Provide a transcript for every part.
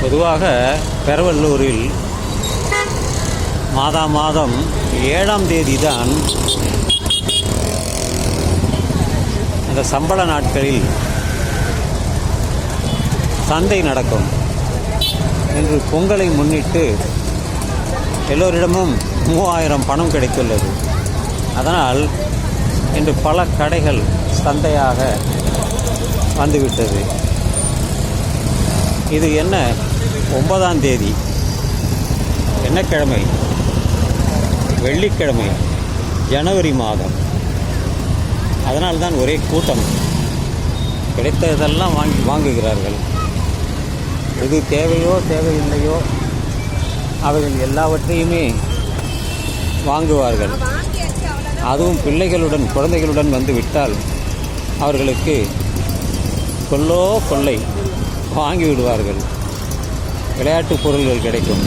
பொதுவாக பெரவல்லூரில் மாதா மாதம் ஏழாம் தேதி தான் அந்த சம்பள நாட்களில் சந்தை நடக்கும் இன்று பொங்கலை முன்னிட்டு எல்லோரிடமும் மூவாயிரம் பணம் கிடைத்துள்ளது. அதனால் இன்று பல கடைகள் சந்தையாக வந்துவிட்டது. இது என்ன? ஒன்பதாம் தேதி என்ன கிழமை வெள்ளிக்கிழமை ஜனவரி மாதம். அதனால்தான் ஒரே கூட்டம். கிடைத்ததெல்லாம் வாங்கி வாங்குகிறார்கள். எது தேவையோ தேவையில்லையோ அவர்கள் எல்லாவற்றையுமே வாங்குவார்கள். அதுவும் பிள்ளைகளுடன் குழந்தைகளுடன் வந்து விட்டால் அவர்களுக்கு கொல்லோ கொள்ளை வாங்கி விடுவார்கள் விளையாட்டு பொருள்கள் கிடைக்கும்.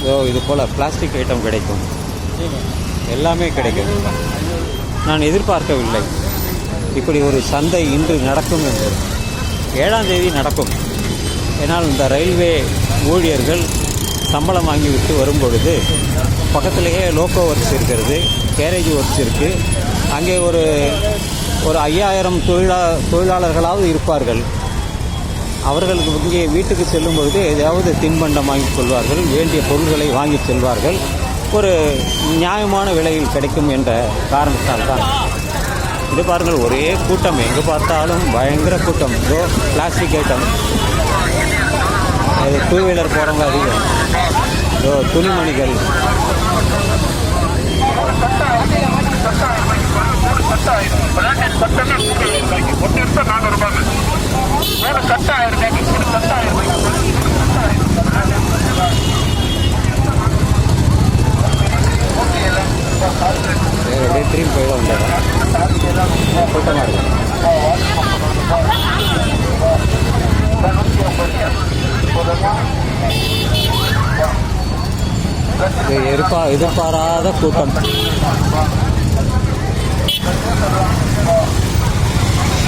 இதோ இது போல் பிளாஸ்டிக் ஐட்டம் கிடைக்கும். எல்லாமே கிடைக்கும். நான் எதிர்பார்க்கவில்லை. இப்படி ஒரு சந்தை இன்று நடக்கும் என்று. ஏழாம் தேதி நடக்கும். ஏன்னால் இந்த ரயில்வே ஊழியர்கள் சம்பளம் வாங்கிவிட்டு வரும் பொழுது பக்கத்திலேயே லோக்கோ ஒர்க்ஸ் இருக்கிறது கேரேஜ் ஒர்க்ஸ் இருக்குது அங்கே ஒரு ஒரு ஐயாயிரம் தொழிலா தொழிலாளர்களாவது இருப்பார்கள். அவர்களுக்கு இங்கே வீட்டுக்கு செல்லும் பொழுது ஏதாவது தின்பண்டம் வாங்கி கொள்வார்கள் வேண்டிய பொருள்களை வாங்கி செல்வார்கள் ஒரு நியாயமான விலையில் கிடைக்கும் என்ற காரணத்தால் தான் இது பாருங்கள் ஒரே கூட்டம் எங்கே பார்த்தாலும் பயங்கர கூட்டம் இதோ பிளாஸ்டிக் ஐட்டம் அது டூ வீலர் போகிறவங்க அதிகம் இதோ துணிமணிகள் வேறு அப்படியே திரும்பி போயிடும் கூட்டமாக இருக்கும் எதிர்பா எதிர்பாராத கூட்டம்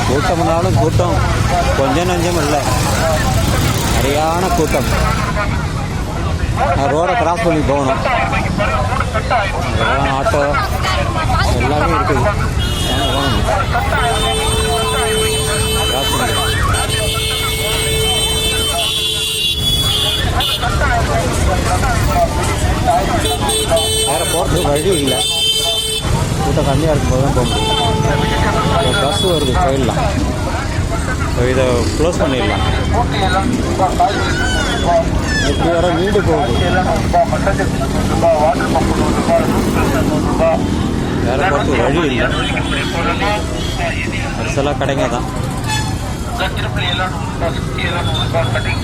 கூட்டம்னாலும் கூட்டம். கொஞ்சம் நஞ்சம் இல்லை. சரியான கூட்டம். நான் ரோடை கிராஸ் பண்ணி போகணும். அங்கெல்லாம் ஆட்டோ எல்லாமே இருக்குது. கிராஸ் பண்ணி வேறு போகிறதுக்கு வழி இல்லை. கூட்டம் கம்மியாக இருக்கும்போது தான் போக முடியும். பஸ் வருது போயிடலாம். இப்போ இதை க்ளோஸ் பண்ணிடலாம். இப்படி வர வீடு போகுது. வேறு பார்த்து வழி இல்லை. பரிசெல்லாம் கடைங்க தான். திருப்பதி எல்லாம் கட்டிங்